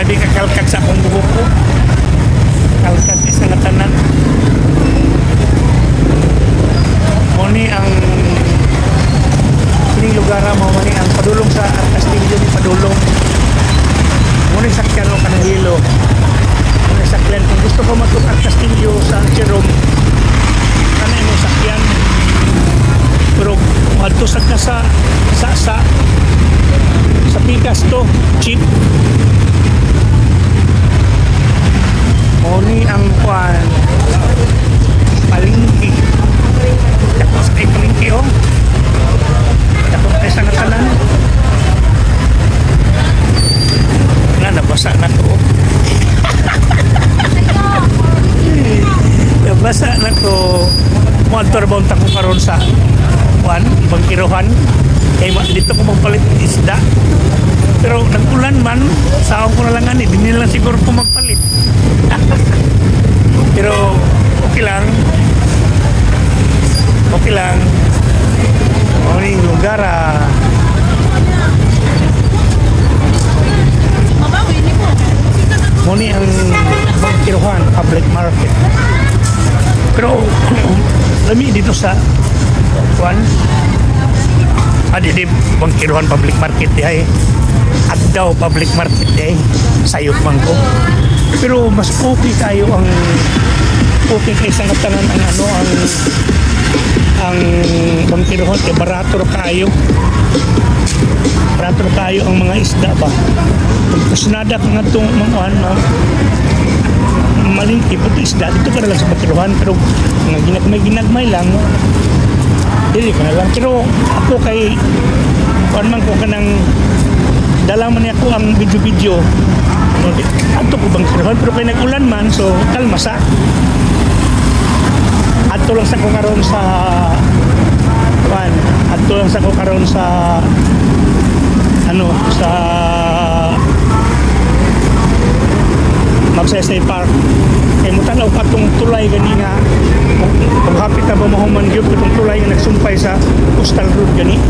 grabe ka kalkag sa akong buhok ko. Kalkag isa nga tanan. Muni ang kining lugar mo muni ang padulong sa Castillo ni padulong. Muni sakyan mo kanang hilo. Muni sakyan kung gusto ko matud ang Castillo sa Jerome. Kana mo sakyan. Pero adto sa ka sa sa sa sa pikas to cheap Muni ang kwan palingki. Tapos kay palingki oh. Tapos kay sa natalan na nabasa na to. Nabasa na to. Motor ba unta ko karon sa kwan bangkirohan kay dito ko magpalit isda. Pero nag-ulan man saon ko na lang ani din lang siguro ko magpalit lang. Okay lang. Morning lugar ah. Muni ang Bangkiruhan Public Market. Pero lami dito sa Juan. Ah, di Bangkiruhan Public Market di ay. Addaw Public Market di ay. Sayop man ko. Pero mas okay kayo ang okay kay sa tanan ang ano ang ang Bangkiruhan kay barato ra kayo. Barato ra kayo ang mga isda ba. Kusunada ka nga itong mga ano, malingki po isda. Dito ka lang sa Bangkiruhan pero mga ginag may ginagmay lang. Dili ka na lang. Pero ako kay kuan man ko kanang dala man ako ang video-video ato ko bang kiruhan pero kay nag-ulan man so kalma sa ato lang sa ko karon sa kuan ato lang sa ko karon sa ano sa Magsaysay Park. Kay mo tanaw ka tong tulay gani nga kung, hapit na ba mahuman gyud itong tulay nga nagsumpay sa coastal road gani.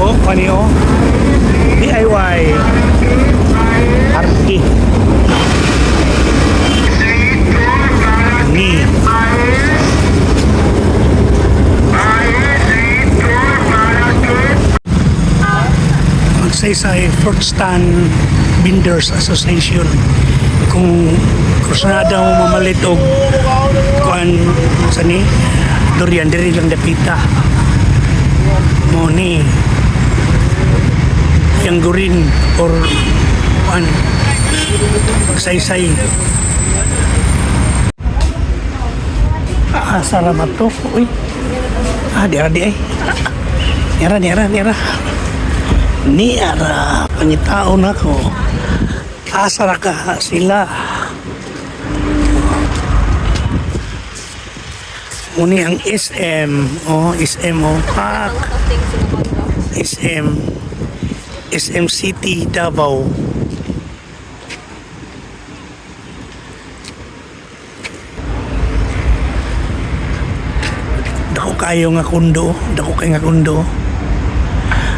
Oh. Pani oh Magsaysay Fruit Stand Vendors Association. Kung kursunada mo mamalit og kuan sa ni durian diri lang dapita. Mo yang gurin or kuan saysay ah salamat to uy. Ah di di ay. Nira, nira, nira. Ni ara, pangitaon ako. Asara ka sila. Muni ang SM, oh, SM oh. SM, SM City, Davao. Dako kayo nga kundo, dako kayo nga kundo.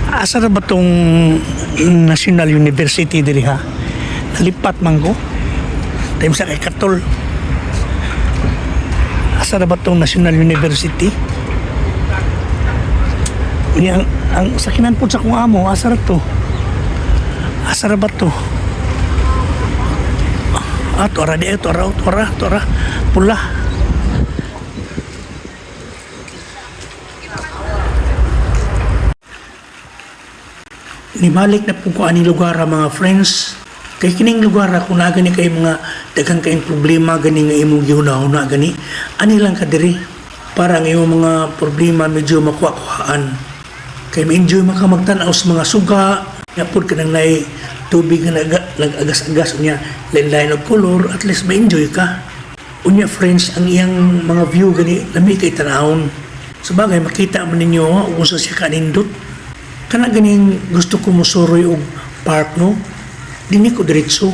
Asa na ba tong National University diri ha? Nalipat man ko. Time sa Katol. Asa na ba tong National University? Ni ang, ang sakinan po sa kong amo, asa na to? Asa na ba to? Ah, tora di, tora, tora, tora, pula. Nibalik na po ko ani lugar mga friends. Kay kining lugar kung na gani kay mga daghang kayong problema gani nga imong gihuna-huna gani ani lang ka diri. Para ang imong mga problema medyo makuha-kuhaan. Kay ma-enjoy man ka magtan-aw sa mga suga yapod ka nang nay tubig nga nag- nag-agas-agas niya lain-lain og color at least ma-enjoy ka. Unya friends ang iyang mga view gani lami kay tanahon sa bagay makita man ninyo kung sa siya kanindot kana ganing gusto ko mosuroy og park no? Dini ko diretso